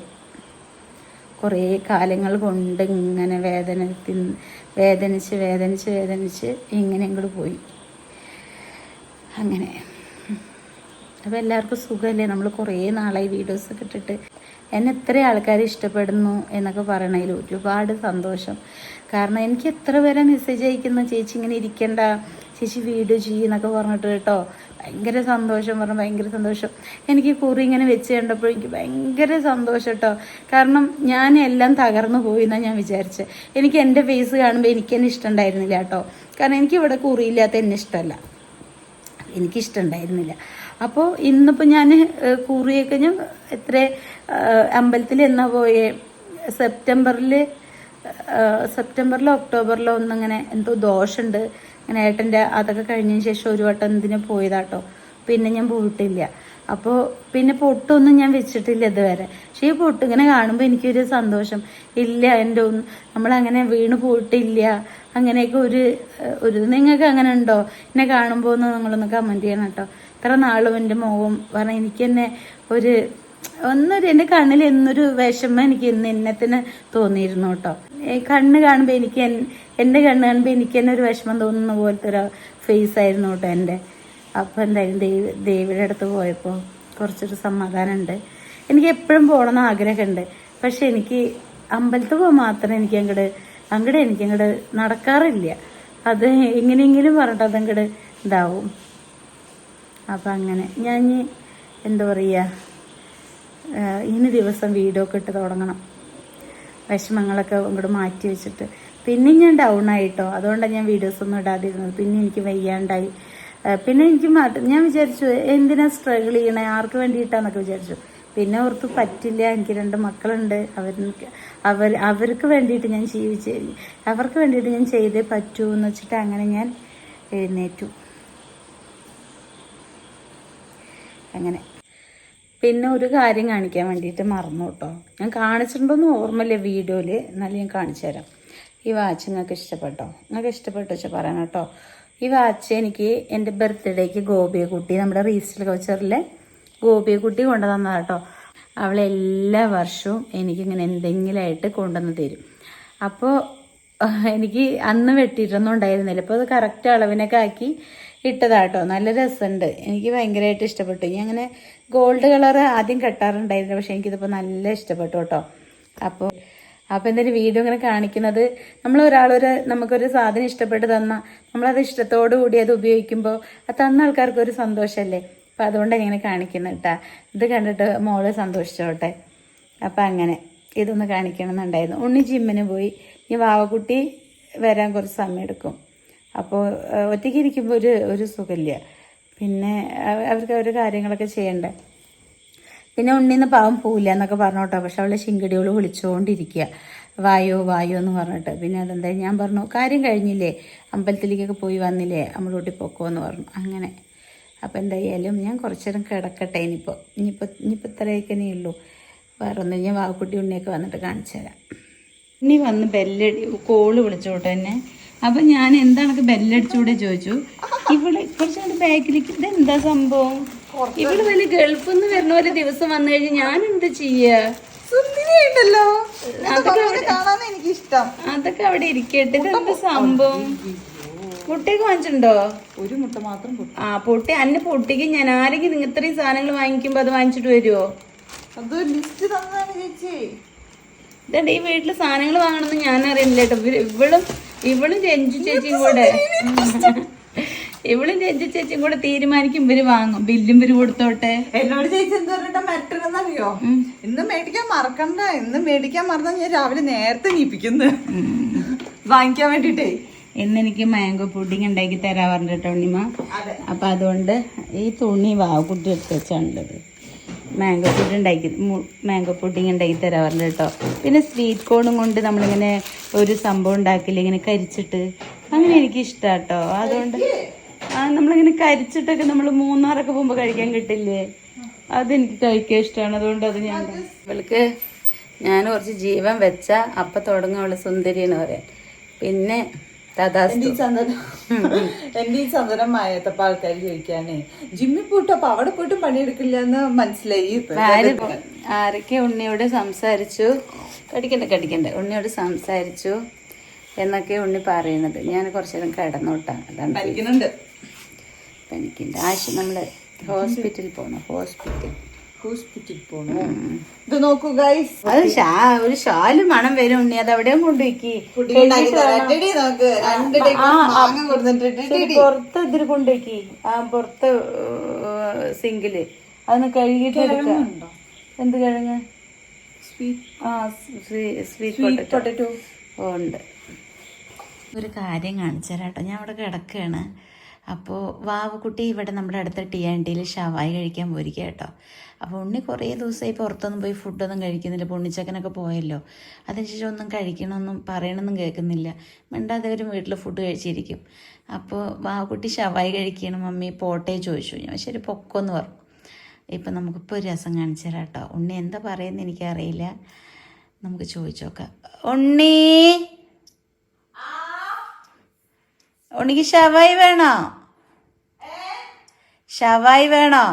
കുറേ കാലങ്ങൾ കൊണ്ട് ഇങ്ങനെ വേദന വേദനിച്ച് വേദനിച്ച് വേദനിച്ച് ഇങ്ങനെ ഇങ്ങോട്ട് പോയി. അങ്ങനെ. അപ്പോൾ എല്ലാവർക്കും സുഖമല്ലേ നമ്മൾ കുറേ നാളായി വീഡിയോസ് വീഡിയോസൊക്കെ ഇട്ടിട്ട്. എന്നെ എത്ര ആൾക്കാർ ഇഷ്ടപ്പെടുന്നു എന്നൊക്കെ പറയണതിൽ ഒരുപാട് സന്തോഷം. കാരണം എനിക്ക് എത്ര പേരെ മെസ്സേജ് അയക്കുന്നു? ചേച്ചി ഇങ്ങനെ ഇരിക്കണ്ട. ചേച്ചി വീഡിയോ ചെയ്യുന്നൊക്കെ പറഞ്ഞിട്ട് കേട്ടോ. ഭയങ്കര സന്തോഷം പറഞ്ഞു ഭയങ്കര സന്തോഷം. എനിക്ക് കുറി ഇങ്ങനെ വെച്ച് കണ്ടപ്പോൾ എനിക്ക് ഭയങ്കര സന്തോഷം കേട്ടോ. കാരണം ഞാൻ എല്ലാം തകർന്നു പോയി എന്നാണ് ഞാൻ വിചാരിച്ചത് എനിക്ക് എന്റെ ഫേസ് കാണുമ്പോൾ എനിക്ക് തന്നെ ഇഷ്ടം ഉണ്ടായിരുന്നില്ല കേട്ടോ. കാരണം എനിക്ക് ഇവിടെ കുറിയില്ലാത്ത എന്നെ ഇഷ്ടമല്ല. എനിക്കിഷ്ടമുണ്ടായിരുന്നില്ല അപ്പോൾ ഇന്നിപ്പോൾ ഞാൻ കുറിയൊക്കെ ഞാൻ എത്ര അമ്പലത്തിൽ എന്നാ പോയേ? സെപ്റ്റംബറിൽ സെപ്റ്റംബറിലോ ഒക്ടോബറിലോ ഒന്നിങ്ങനെ എന്തോ ദോഷമുണ്ട് അങ്ങനെ ഏട്ടന്റെ അതൊക്കെ കഴിഞ്ഞതിന് ശേഷം ഒരു വട്ടം ഇതിന് പോയതാട്ടോ. പിന്നെ ഞാൻ പോയിട്ടില്ല അപ്പോൾ പിന്നെ പൊട്ടൊന്നും ഞാൻ വെച്ചിട്ടില്ല ഇതുവരെ. പക്ഷേ ഈ പൊട്ട് ഇങ്ങനെ കാണുമ്പോൾ എനിക്കൊരു സന്തോഷം. ഇല്ല എന്റെ ഒന്നും നമ്മളങ്ങനെ വീണ് പോയിട്ടില്ല അങ്ങനെയൊക്കെ ഒരു ഒരു നിങ്ങൾക്ക് അങ്ങനെ ഉണ്ടോ? എന്നെ കാണുമ്പോൾ ഒന്ന് നിങ്ങളൊന്ന് കമന്റ് ചെയ്യണം കേട്ടോ. ഇത്ര നാളും എന്റെ മുഖം പറഞ്ഞാൽ എനിക്ക് തന്നെ ഒരു ഒന്നൊരു എന്റെ കണ്ണിൽ എന്നൊരു വിഷമം എനിക്ക് ഇന്ന് ഇന്നത്തിന് തന്നെ തോന്നിയിരുന്നു കേട്ടോ. കണ്ണ് കാണുമ്പോൾ എനിക്ക് എന്റെ കണ്ണ് കാണുമ്പോൾ എനിക്ക് തന്നെ ഒരു വിഷമം തോന്നുന്ന പോലത്തെ ഒരു ഫേസ് ആയിരുന്നു കേട്ടോ എന്റെ അപ്പോൾ എന്തായാലും ദേവി ദേവിയുടെ അടുത്ത് പോയപ്പോൾ കുറച്ചൊരു സമാധാനം ഉണ്ട് എനിക്ക് എപ്പോഴും പോകണമെന്ന് ആഗ്രഹമുണ്ട്. പക്ഷെ എനിക്ക് അമ്പലത്തിൽ പോകാൻ മാത്രം എനിക്ക് അങ്ങട് അങ്ങോട്ട് എനിക്ക് അങ്ങട് നടക്കാറില്ല. അത് എങ്ങനെയെങ്കിലും പറഞ്ഞിട്ട് അതങ്ങോട്ട് ഇതാവും. അപ്പം അങ്ങനെ. ഞാൻ എന്താ പറയുക ഇനി ദിവസം വീഡിയോ ഒക്കെ ഇട്ട് തുടങ്ങണം. വിഷമങ്ങളൊക്കെ ഇങ്ങോട്ട് മാറ്റി വെച്ചിട്ട്. പിന്നെ ഞാൻ ഡൗൺ ആയിട്ടോ. അതുകൊണ്ടാണ് ഞാൻ വീഡിയോസ് ഒന്നും ഇടാതിരുന്നത്. പിന്നെ എനിക്ക് വയ്യാണ്ടായി. പിന്നെ എനിക്ക് മാറ്റം ഞാൻ വിചാരിച്ചു എന്തിനാ സ്ട്രഗിൾ ചെയ്യണേ? ആർക്ക് വേണ്ടിയിട്ടാന്നൊക്കെ വിചാരിച്ചു. പിന്നെ ഓർത്ത് പറ്റില്ല. എനിക്ക് രണ്ട് മക്കളുണ്ട്. അവർക്ക് അവർ അവർക്ക് വേണ്ടിയിട്ട് ഞാൻ ജീവിച്ച് അവർക്ക് വേണ്ടിയിട്ട് ഞാൻ ചെയ്തേ പറ്റൂ എന്ന് വെച്ചിട്ട് അങ്ങനെ ഞാൻ എഴുന്നേറ്റു. അങ്ങനെ. പിന്നെ ഒരു കാര്യം കാണിക്കാൻ വേണ്ടിയിട്ട് മറന്നു കേട്ടോ. ഞാൻ കാണിച്ചിട്ടുണ്ടോന്ന് ഓർമ്മയില്ല വീഡിയോയിൽ എന്നാലും ഞാൻ കാണിച്ചു തരാം. ഈ വാച്ച് നിങ്ങൾക്ക് ഇഷ്ടപ്പെട്ടോ? നിങ്ങൾക്ക് ഇഷ്ടപ്പെട്ടോ വെച്ചാൽ പറയണം കേട്ടോ. ഈ വാച്ച് എനിക്ക് എന്റെ ബർത്ത്ഡേക്ക് ഗോപിയെ കുട്ടി നമ്മുടെ റീസ്റ്റൽ കൾച്ചറിലെ ഗോപിയെ കുട്ടി കൊണ്ടുതന്നതാണ് കേട്ടോ. അവൾ എല്ലാ വർഷവും എനിക്കിങ്ങനെ എന്തെങ്കിലുമായിട്ട് കൊണ്ടുവന്ന് തരും. അപ്പോൾ എനിക്ക് അന്ന് വെട്ടിയിട്ടൊന്നും ഉണ്ടായിരുന്നില്ല. അപ്പോൾ അത് കറക്റ്റ് അളവിനൊക്കെ ആക്കി ഇട്ടതാട്ടോ നല്ല രസമുണ്ട്. എനിക്ക് ഭയങ്കരമായിട്ട് ഇഷ്ടപ്പെട്ടു. ഇനി അങ്ങനെ ഗോൾഡ് കളർ ആദ്യം കെട്ടാറുണ്ടായിരുന്നു പക്ഷേ എനിക്കിതിപ്പോൾ നല്ല ഇഷ്ടപ്പെട്ടു കേട്ടോ. അപ്പോൾ അപ്പോൾ എന്തൊരു വീഡിയോ ഇങ്ങനെ കാണിക്കുന്നത് നമ്മൾ ഒരാളൊരു നമുക്കൊരു സാധനം ഇഷ്ടപ്പെട്ട് തന്ന നമ്മളത് ഇഷ്ടത്തോടു കൂടി അത് ഉപയോഗിക്കുമ്പോൾ അത് തന്ന ആൾക്കാർക്ക് ഒരു സന്തോഷമല്ലേ അപ്പോൾ അതുകൊണ്ടാണ് ഇങ്ങനെ കാണിക്കുന്നത് കേട്ടോ ഇത് കണ്ടിട്ട് മോൾ സന്തോഷിച്ചോട്ടെ. അപ്പം അങ്ങനെ ഇതൊന്ന് കാണിക്കണം എന്നുണ്ടായിരുന്നു ഉണ്ണി ജിമ്മിന് പോയി. ഈ വാവക്കുട്ടി വരാൻ കുറച്ച് സമയം എടുക്കും അപ്പോൾ ഒറ്റയ്ക്ക് ഇരിക്കുമ്പോൾ ഒരു ഒരു സുഖമില്ല. പിന്നെ അവ- അവർക്ക് ഓരോ കാര്യങ്ങളൊക്കെ ചെയ്യണ്ടേ. പിന്നെ ഉണ്ണിന്ന് പാവം പോവില്ല എന്നൊക്കെ പറഞ്ഞോട്ടോ. പക്ഷെ അവളെ ശിങ്കടിയോൾ വിളിച്ചുകൊണ്ടിരിക്കുക വായോ വായോ എന്ന് പറഞ്ഞിട്ട്. പിന്നെ അതെന്താ ഞാൻ പറഞ്ഞു കാര്യം കഴിഞ്ഞില്ലേ? അമ്പലത്തിലേക്കൊക്കെ പോയി വന്നില്ലേ? അമ്മളൂട്ടി പൊക്കോ എന്ന് പറഞ്ഞു. അങ്ങനെ. അപ്പം എന്തായാലും ഞാൻ കുറച്ചു നേരം കിടക്കട്ടെ ഇനിയിപ്പോൾ ഇനിയിപ്പോൾ ഇനിയിപ്പോൾ ഇത്രയൊക്കെ ഉള്ളൂ. വേറെ ഒന്നും ഞാൻ വാവക്കുട്ടി ഉണ്ണിയൊക്കെ വന്നിട്ട് കാണിച്ചു തരാം ഉണ്ണി വന്ന് ബെല്ലടി കോൾ വിളിച്ചോട്ടെ എന്നെ. അപ്പം ഞാൻ എന്താണൊക്കെ ബെല്ലടിച്ചൂടെ ചോദിച്ചു. ഇവൾ കുറച്ചുകൂടി ബാക്കിലേക്ക് എന്താ സംഭവം? ഇവൾ വലിയ ഗൾഫിൽ നിന്ന് വരുന്ന പോലെ ദിവസം വന്നു കഴിഞ്ഞാൽ ഞാൻ എന്ത് ചെയ്യാ? അതൊക്കെ അവിടെ ഇരിക്കട്ടെ. ഇതെന്താ സംഭവം? പൊട്ടിക്ക് വാങ്ങിച്ചിട്ടുണ്ടോ? ഒരു മുട്ട മാത്രം ആ പൊട്ടി അന്നെ പൊട്ടിക്ക് ഞാൻ ആരെങ്കിലും ഇത്രയും സാധനങ്ങൾ വാങ്ങിക്കുമ്പോ അത് വാങ്ങിച്ചിട്ട് വരുമോ അത് ലിസ്റ്റ് തന്നാണ് ചേച്ചി. ഇതേ ഈ വീട്ടിൽ സാധനങ്ങൾ വാങ്ങണമെന്ന് ഞാൻ അറിയുന്നില്ല കേട്ടോ ഇവളും ഇവളും രഞ്ജു ചേച്ചിയും കൂടെ. ഇവളും രഞ്ജു ചേച്ചിയും കൂടെ തീരുമാനിക്കും ഇവർ വാങ്ങും. ബില്ലും ഇവർ കൊടുത്തോട്ടെ. എന്നോട് ചേച്ചി എന്ത് പറഞ്ഞിട്ട് മെട്രെന്നറിയോ ഇന്ന് മേടിക്കാൻ മറക്കണ്ട. ഇന്ന് മേടിക്കാൻ മറന്ന ഞാൻ രാവിലെ നേരത്തെ നീപ്പിക്കുന്നു വാങ്ങിക്കാൻ വേണ്ടിട്ടേ. ഇന്ന് എനിക്ക് മാംഗോ പുഡിങ് ഉണ്ടാക്കി തരാൻ പറഞ്ഞിട്ടോ ഉണ്ണിമ. അപ്പൊ അതുകൊണ്ട് ഈ തുണി വാവ് കുട്ടി എടുത്ത് വെച്ചാണുള്ളത് മാംഗോ പുഡ് ഉണ്ടാക്കി മാംഗോ പുഡിങ് ഉണ്ടാക്കി പറഞ്ഞു കേട്ടോ. പിന്നെ സ്വീറ്റ് കോണും കൊണ്ട് നമ്മളിങ്ങനെ ഒരു സംഭവം ഉണ്ടാക്കില്ല ഇങ്ങനെ കരിച്ചിട്ട്. അങ്ങനെ എനിക്ക് ഇഷ്ടാട്ടോ അതുകൊണ്ട് ആ നമ്മളിങ്ങനെ കരിച്ചിട്ടൊക്കെ നമ്മൾ മൂന്നാറൊക്കെ പോകുമ്പോൾ കഴിക്കാൻ കിട്ടില്ലേ? അതെനിക്ക് കഴിക്കാൻ ഇഷ്ടമാണ് അതുകൊണ്ട് അത് ഞാൻ ഇവൾക്ക് ഞാൻ കുറച്ച് ജീവൻ വെച്ച അപ്പം തുടങ്ങും അവൾ സുന്ദരി എന്ന് പറയാൻ. പിന്നെ എന്റെ ഈ ചന്ദനം എന്റെ ഈ ചന്ദനം മായത്തപ്പ ആൾക്കാർ ചോദിക്കാനേ ജിമ്മിൽ പോയിട്ട് അപ്പൊ അവിടെ പോയിട്ട് പണിയെടുക്കില്ല എന്ന് മനസ്സിലായി ആര് ആരൊക്കെ ഉണ്ണിയോട് സംസാരിച്ചു? കടിക്കണ്ട കടിക്കണ്ട. ഉണ്ണിയോട് സംസാരിച്ചു എന്നൊക്കെ ഉണ്ണി പറയുന്നത് ഞാൻ കുറച്ചു നേരം കിടന്നോട്ടാണ് അതാണ് പനിക്കുന്നുണ്ട്. പനിക്കുണ്ട് ആശു നമ്മൾ ഹോസ്പിറ്റലിൽ പോകണം ഹോസ്പിറ്റൽ. ഹോസ്പിറ്റലിൽ പോണു? ഇത് നോക്കൂ ഗൈസ് അത് ഷാ ഒരു ഷാൽ മണം വരും. ഉണ്ണി അത് എവിടെയും കൊണ്ടുവയ്ക്കി പുറത്ത് ഇതിൽ കൊണ്ടുവയ്ക്കി ആ പുറത്ത് സിങ്കിൽ. അതൊന്ന് കഴുകിട്ട് എടുക്കാം. എന്ത് കിഴങ്ങ്? ആ സ്വീറ്റ് പൊട്ടറ്റോ. ഉണ്ട്. ഒരു കാര്യം കാണിച്ചു തരാട്ടോ ഞാൻ അവിടെ കിടക്കുകയാണ്. അപ്പോൾ വാവുകുട്ടി ഇവിടെ നമ്മുടെ അടുത്ത ടീ ആൻഡ് ടിയിൽ ഷവായി കഴിക്കാൻ പോയിരിക്കുക കേട്ടോ. അപ്പോൾ ഉണ്ണി കുറേ ദിവസമായി പുറത്തൊന്നും പോയി ഫുഡൊന്നും കഴിക്കുന്നില്ല. പൊണ്ണിച്ചക്കനൊക്കെ പോയല്ലോ. അതിനുശേഷം ഒന്നും കഴിക്കണമെന്നും പറയണമെന്നും കേൾക്കുന്നില്ല. മിണ്ടാതെ അവർ വീട്ടിൽ ഫുഡ് കഴിച്ചിരിക്കും. അപ്പോൾ വാവുകുട്ടി ഷവായി കഴിക്കണം മമ്മി പോട്ടെ ചോദിച്ചു. ഞാൻ ശരി പൊക്കോന്ന് പറഞ്ഞു. ഇപ്പം നമുക്കിപ്പോൾ ഒരു രസം കാണിച്ചു തരാം കേട്ടോ. ഉണ്ണി എന്താ പറയുന്നത് എനിക്കറിയില്ല. നമുക്ക് ചോദിച്ചു നോക്കാം. ഉണ്ണി! ഉണ്ണിക്ക് ഷവായി വേണോ? ഷവായി വേണോ?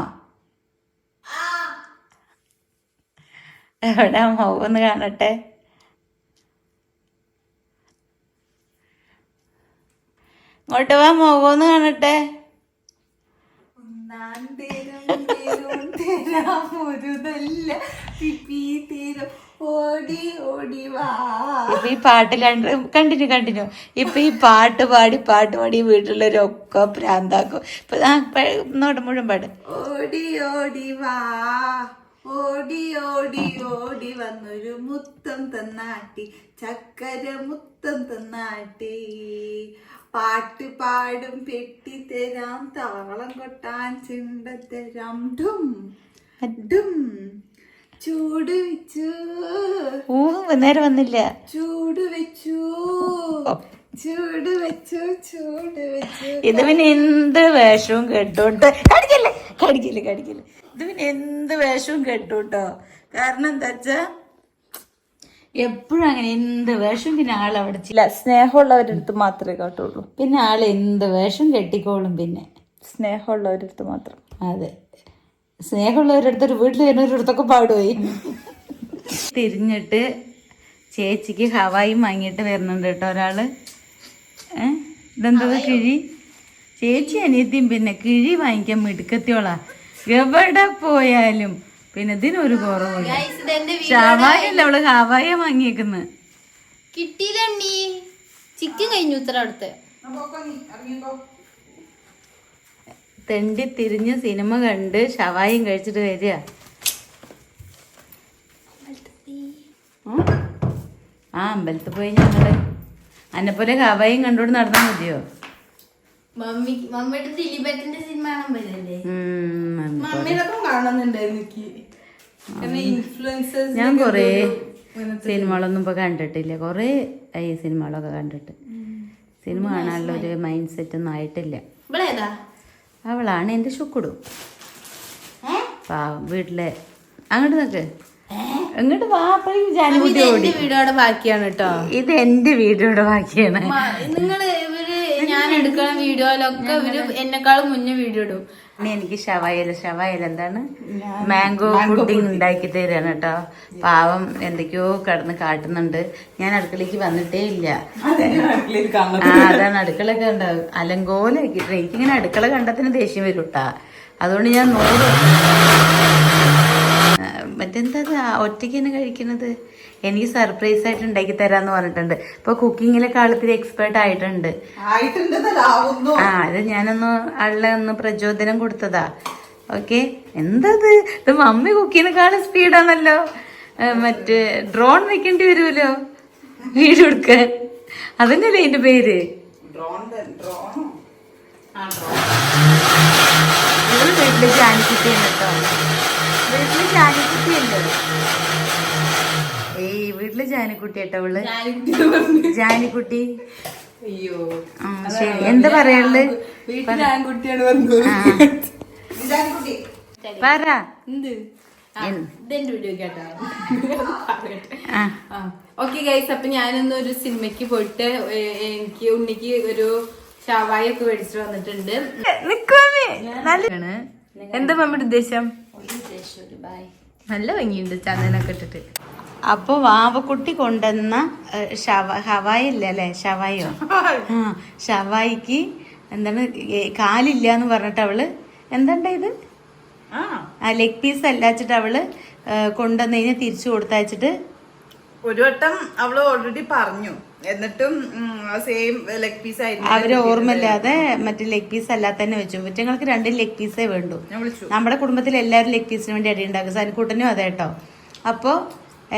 എവിടെ മോന്ന് ഒന്ന് കാണട്ടെ? ഇങ്ങോട്ട് വാ മുഖം പിപ്പി കാണട്ടെ ഓടി ഓടി വാ. ഇപ്പൊ ഈ പാട്ട് കണ്ട് കണ്ടിന്യൂ കണ്ടിന്യൂ. ഇപ്പൊ ഈ പാട്ട് പാടി പാട്ട് പാടി വീട്ടിലുള്ളവരൊക്കെ ഭ്രാന്താക്കും ഇപ്പൊ ആ നോട്ട് മുഴുവൻ പാട്. ഓടി ഓടി വാ. ഓടി ഓടി ഓടി വന്നൊരു മുത്തം തന്നാട്ടി. ചക്കര മുത്തം തന്നാട്ടി. പാട്ട് പാടും പെട്ടി തരാം താളം കൊട്ടാൻ ചിണ്ട തരാം. ഡും ഡും ചൂട് വെച്ചു. ഊ നേരെ വന്നില്ല. ചൂട് വെച്ചു. ചൂട് വെച്ചു ചൂട് വെച്ചു. ഇത് പിന്നെ എന്ത് വേഷവും കേട്ടോട്ടെ? കടിക്കില്ലേ? കടിക്കില്ലേ കടിക്കില്ലേ. ഇത് പിന്നെ എന്ത് വേഷവും കേട്ടോട്ടോ? കാരണം എന്താ വെച്ചാ എപ്പോഴും അങ്ങനെ എന്ത് വേഷം പിന്നെ ആൾ അവിടെ ഇല്ല സ്നേഹമുള്ളവരുടെ അടുത്ത് മാത്രമേ കേട്ടുള്ളൂ. പിന്നെ ആൾ എന്ത് വേഷം കെട്ടിക്കോളും പിന്നെ. സ്നേഹമുള്ളവരുടെ അടുത്ത് മാത്രം. അതെ. സ്നേഹമുള്ളവരുടെ അടുത്തൊരു വീട്ടിൽ വരുന്നവരടുത്തൊക്കെ പാടുപോയി. തിരിഞ്ഞിട്ട് ചേച്ചിക്ക് ഹവായും വാങ്ങിയിട്ട് വരുന്നുണ്ട് കേട്ടോ ഒരാൾ. ഏ? ഇതെന്താ കിഴി? ചേച്ചി അനിയത്തിയും പിന്നെ കിഴി വാങ്ങിക്കാൻ മിടുക്കത്തിയോളാ. എവിടെ പോയാലും പിന്നെ ഇതിനൊരു കുറവില്ല ഹവായല്ല അവൾ? ഹവായ വാങ്ങിയേക്കുന്നത് കിട്ടിയില്ല ചിക്കൻ കഴിഞ്ഞു ഉത്തരം അടുത്ത്. തെണ്ടി തിരിഞ്ഞ് സിനിമ കണ്ട് ഷവായും കഴിച്ചിട്ട് വരിക? ആ അമ്പലത്തിൽ പോയി ഞങ്ങൾ. അന്നെപ്പോലെ ഹവായും കണ്ടോണ്ട് നടന്നാ മതിയോ? മമ്മി മമ്മിയുടെ ദിലീപേട്ടന്റെ സിനിമ. കാണുന്നുണ്ടായിരുന്നു എനിക്ക്. ഞാൻ കൊറേ സിനിമകളൊന്നും ഇപ്പൊ കണ്ടിട്ടില്ല. കൊറേ ഈ സിനിമകളൊക്കെ കണ്ടിട്ട്. സിനിമ കാണാനുള്ള ഒരു മൈൻഡ് സെറ്റ് ഒന്നും ആയിട്ടില്ല. ഇവിടെ ഏതാ അവളാണ് എന്റെ ശുക്കുടു. പാവം വീട്ടിലെ. അങ്ങോട്ട് നിൽക്ക് എങ്ങോട്ട് വാ ജാനുകുട്ടി ഓടി. വീഡിയോടെ ബാക്കിയാണ് കേട്ടോ. ഇത് എന്റെ വീടോടെ ബാക്കിയാണ്. നിങ്ങൾ ഇവർ ഞാൻ എടുക്കുന്ന വീഡിയോയിലൊക്കെ ഇവർ എന്നെക്കാളും മുന്നേ വീഡിയോ ഇടും. ഇനി എനിക്ക് ഷവായല ഷവായല എന്താണ്? മാംഗോ പുഡിംഗ് ഉണ്ടാക്കി തരാണ് കേട്ടോ. പാവം എന്തൊക്കെയോ കടന്ന് കാട്ടുന്നുണ്ട്. ഞാൻ അടുക്കളയ്ക്ക് വന്നിട്ടേ ഇല്ല. ആ അതാണ് അടുക്കളയൊക്കെ ഉണ്ടാവും അലങ്കോലാക്കിട്ട് എനിക്കിങ്ങനെ അടുക്കള കണ്ടത്തിന് ദേഷ്യം വരും കേട്ടാ. അതുകൊണ്ട് ഞാൻ നൂറ് ആ, മറ്റെന്താ ഒറ്റയ്ക്ക് തന്നെ കഴിക്കുന്നത് എനിക്ക് സർപ്രൈസ് ആയിട്ട് ഉണ്ടാക്കി തരാന്ന് പറഞ്ഞിട്ടുണ്ട്. ഇപ്പൊ കുക്കിങ്ങിലൊക്കെ കാലത്തിൽ എക്സ്പേർട്ട് ആയിട്ടുണ്ട്. ആ ഇത് ഞാനൊന്ന് ആളെ ഒന്ന് പ്രചോദനം കൊടുത്തതാ. ഓക്കെ എന്താ ഇത് മമ്മി കുക്കിനെക്കാളും സ്പീഡാണല്ലോ മറ്റേ ഡ്രോൺ വെക്കേണ്ടി വരുമല്ലോ. വീട് കൊടുക്കാൻ. അതന്നെയല്ലേ എന്റെ പേര്? വീട്ടിൽ ജാനിക്കുട്ടിയാണ് കേട്ടോ. വീട്ടിൽ ജാനിക്കുട്ടിയല്ലേ ഏയ് വീട്ടിൽ ജാനിക്കുട്ടി കേട്ടോ ജാനിക്കുട്ടി അയ്യോ. ശരി. എന്താ പറയാനുള്ളത്. പറ. എന്ത്? ഓക്കെ ഗൈസ് അപ്പൊ ഞാനൊന്ന് ഒരു സിനിമയ്ക്ക് പോയിട്ട് എനിക്ക് ഉണ്ണിക്ക് ഒരു ഷവായി ഒക്കെ മേടിച്ചിട്ട് വന്നിട്ടുണ്ട്. എന്താ മമ്മിയുടെ ഉദ്ദേശം? നല്ല ഭംഗിയുണ്ട് ചന്ദനൊക്കെ ഇട്ടിട്ട്. അപ്പൊ വാവക്കുട്ടി കൊണ്ടുവന്ന ഷവ ഹവായി ഇല്ല അല്ലേ? ഷവായോ? ആ ഷവായിക്ക് എന്താണ് കാലില്ല എന്ന് പറഞ്ഞിട്ട് അവൾ എന്താണ്ട ഇത്? ആ. ലെഗ് പീസ് അല്ലാച്ചിട്ട് അവൾ കൊണ്ടുവന്നതിന് തിരിച്ചു കൊടുത്തയച്ചിട്ട്? ഒരു വട്ടം അവൾ ഓൾറെഡി പറഞ്ഞു. എന്നിട്ടും സെയിം ലെഗ് പീസ് ആയിരുന്നു. അവർ ഓർമ്മയില്ലാതെ മറ്റേ ലെഗ് പീസ് അല്ലാതെ തന്നെ വെച്ചു. കുറ്റങ്ങൾക്ക് രണ്ട് ലെഗ് പീസേ വേണ്ടു. നമ്മുടെ കുടുംബത്തിൽ എല്ലാവരും ലെഗ് പീസിന് വേണ്ടി അടി ഉണ്ടാക്കും. സനിക്കൂട്ടനും അതെ കേട്ടോ. അപ്പോ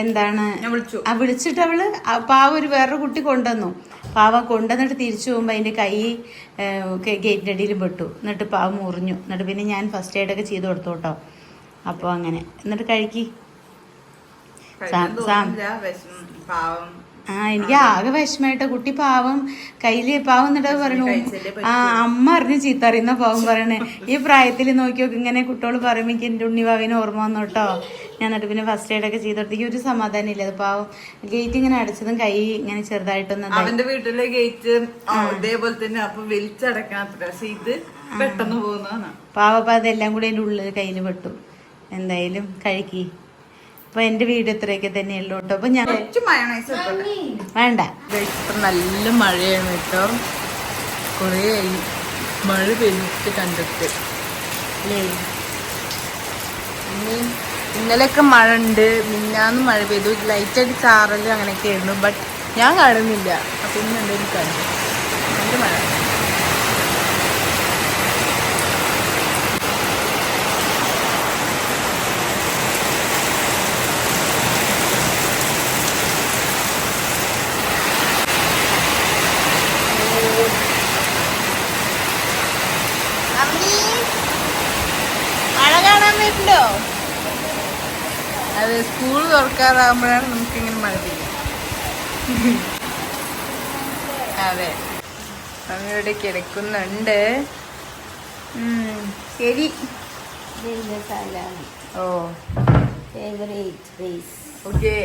എന്താണ്? ആ വിളിച്ചിട്ട് അവൾ പാവ ഒരു വേറൊരു കുട്ടി കൊണ്ടുവന്നു. പാവ കൊണ്ടുവന്നിട്ട് തിരിച്ചു പോകുമ്പോൾ അതിന്റെ കൈ ഗേറ്റിന്റെ അടിയിൽ പെട്ടു. എന്നിട്ട് പാവ മുറിഞ്ഞു. എന്നിട്ട് പിന്നെ ഞാൻ ഫസ്റ്റ് എയ്ഡൊക്കെ ചെയ്ത് കൊടുത്തു കേട്ടോ. അപ്പോൾ അങ്ങനെ. എന്നിട്ട് കഴിക്കി പാവം ആ എനിക്ക് ആകെ വിഷമായിട്ട് കുട്ടി പാവം കയ്യിൽ പാവം എന്നിട്ട് പറയണു. ആ അമ്മ അറിഞ്ഞ് ചീത്ത അറിയുന്ന പാവം പറയണേ. ഈ പ്രായത്തിൽ നോക്കി നോക്കി ഇങ്ങനെ കുട്ടികൾ പറയുമ്പോൾ എനിക്ക് എന്റെ ഉണ്ണിവാവിനെ ഓർമ്മ വന്നു കേട്ടോ. ഞാൻ എന്നിട്ട് പിന്നെ ഫസ്റ്റ് എയ്ഡ് ഒക്കെ ചെയ്തോടത്തേക്ക് ഒരു സമാധാനം ഇല്ല. അത് പാവം. ഗേറ്റ് ഇങ്ങനെ അടച്ചതും കൈ ഇങ്ങനെ ചെറുതായിട്ടൊന്നും അവന്റെ വീട്ടിലെ ഗേറ്റ് ഇതേപോലെ തന്നെ. അപ്പൊ വലിച്ചടക്കാൻ പക്ഷെ ഇത് പെട്ടെന്ന് പോകുന്നതാണ്. പാവപ്പ അതെല്ലാം കൂടി അതിന്റെ ഉള്ളിൽ കയ്യിൽ പെട്ടു. എന്തായാലും കഴിക്കി അപ്പൊ എന്റെ വീട് ഇത്രയൊക്കെ തന്നെയുള്ളൂ കേട്ടോ അപ്പൊ ഞാൻ വേണ്ട. നല്ല മഴയാണ് കേട്ടോ. കുറേ മഴ പെയ്തിട്ട് കണ്ടിട്ട്. അല്ലേ? ഇന്നലെയൊക്കെ മഴ ഉണ്ട്. മിന്നാന്ന് മഴ പെയ്തു. ലൈറ്റായിട്ട് ചാറൽ അങ്ങനെയൊക്കെ ആയിരുന്നു ബട്ട് ഞാൻ കാണുന്നില്ല. അപ്പൊ ഇന്ന് എന്തെങ്കിലും കണ്ടു നല്ല മഴ മഴ കാണാൻ പറ്റുണ്ടോ അത് സ്കൂൾ തുറക്കാറാകുമ്പോഴാണ് നമുക്ക് ഇങ്ങനെ മഴ പെയ്യുക. അതെ. മമ്മി ഇവിടെ കിടക്കുന്നുണ്ട് ശരി. ഓ. Favourite place okay